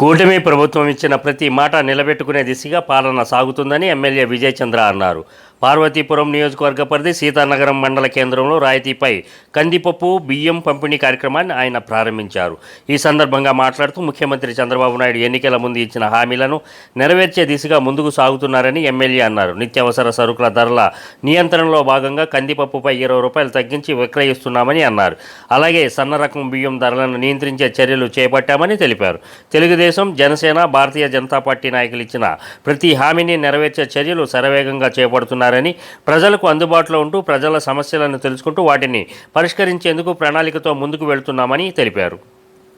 కూటమి ప్రభుత్వం ఇచ్చిన ప్రతి మాట నిలబెట్టుకునే దిశగా పాలన సాగుతుందని ఎమ్మెల్యే విజయచంద్ర అన్నారు. పార్వతీపురం నియోజకవర్గ పరిధి సీతానగరం మండల కేంద్రంలో రాయితీపై కందిపప్పు బియ్యం పంపిణీ కార్యక్రమాన్ని ఆయన ప్రారంభించారు. ఈ సందర్భంగా మాట్లాడుతూ ముఖ్యమంత్రి చంద్రబాబు నాయుడు ఎన్నికల ముందు ఇచ్చిన హామీలను నెరవేర్చే దిశగా ముందుకు సాగుతున్నారని ఎమ్మెల్యే అన్నారు. నిత్యావసర సరుకుల ధరల నియంత్రణలో భాగంగా కందిపప్పుపై ఇరవై రూపాయలు తగ్గించి విక్రయిస్తున్నామని అన్నారు. అలాగే సన్న రకం బియ్యం ధరలను నియంత్రించే చర్యలు చేపట్టామని తెలిపారు. తెలుగుదేశం జనసేన భారతీయ జనతా పార్టీ నాయకులు ఇచ్చిన ప్రతి హామీని నెరవేర్చే చర్యలు శరవేగంగా చేపడుతున్నారు చేపడుతున్నారని ప్రజలకు అందుబాటులో ఉంటూ ప్రజల సమస్యలను తెలుసుకుంటూ వాటిని పరిష్కరించేందుకు ప్రణాళికతో ముందుకు వెళ్తున్నామని తెలిపారు.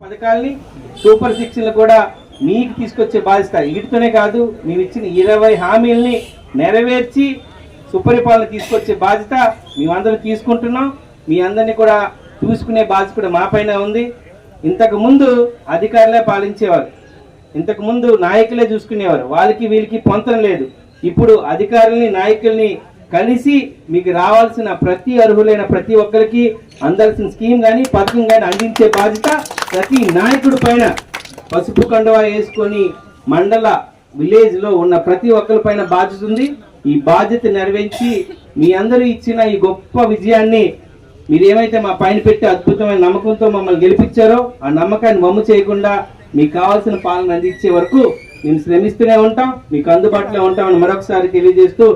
పథకాల్ని సూపర్ సిక్స్లు కూడా మీకు తీసుకొచ్చే బాధ్యత వీటితోనే కాదు మేము ఇచ్చిన ఇరవై హామీల్ని నెరవేర్చి సుపరిపాలన తీసుకొచ్చే బాధ్యత మేమందరం తీసుకుంటున్నాం. మీ అందరినీ కూడా చూసుకునే బాధ్యత కూడా మా పైన ఉంది. ఇంతకు ముందు అధికారులే పాలించేవారు. ఇంతకు ముందు నాయకులే చూసుకునేవారు. వాళ్ళకి వీళ్ళకి పొంతం లేదు. ఇప్పుడు అధికారుల్ని నాయకుల్ని కలిసి మీకు రావాల్సిన ప్రతి అర్హులైన ప్రతి ఒక్కరికి అందాల్సిన స్కీమ్ కానీ పథకం కానీ అందించే బాధ్యత ప్రతి నాయకుడి పైన. పసుపు కండువా వేసుకొని మండల విలేజ్లో ఉన్న ప్రతి ఒక్కరి పైన బాధ్యత ఉంది. ఈ బాధ్యత నెరవేర్చి మీ అందరూ ఇచ్చిన ఈ గొప్ప విజయాన్ని మీరు ఏమైతే మా పైన పెట్టి అద్భుతమైన నమ్మకంతో మమ్మల్ని గెలిపించారో ఆ నమ్మకాన్ని మమ్ము చేయకుండా మీకు కావాల్సిన పాలన అందించే వరకు మేము శ్రమిస్తూనే ఉంటాం మీకు అందుబాటులో ఉంటామని మరొకసారి తెలియజేస్తూ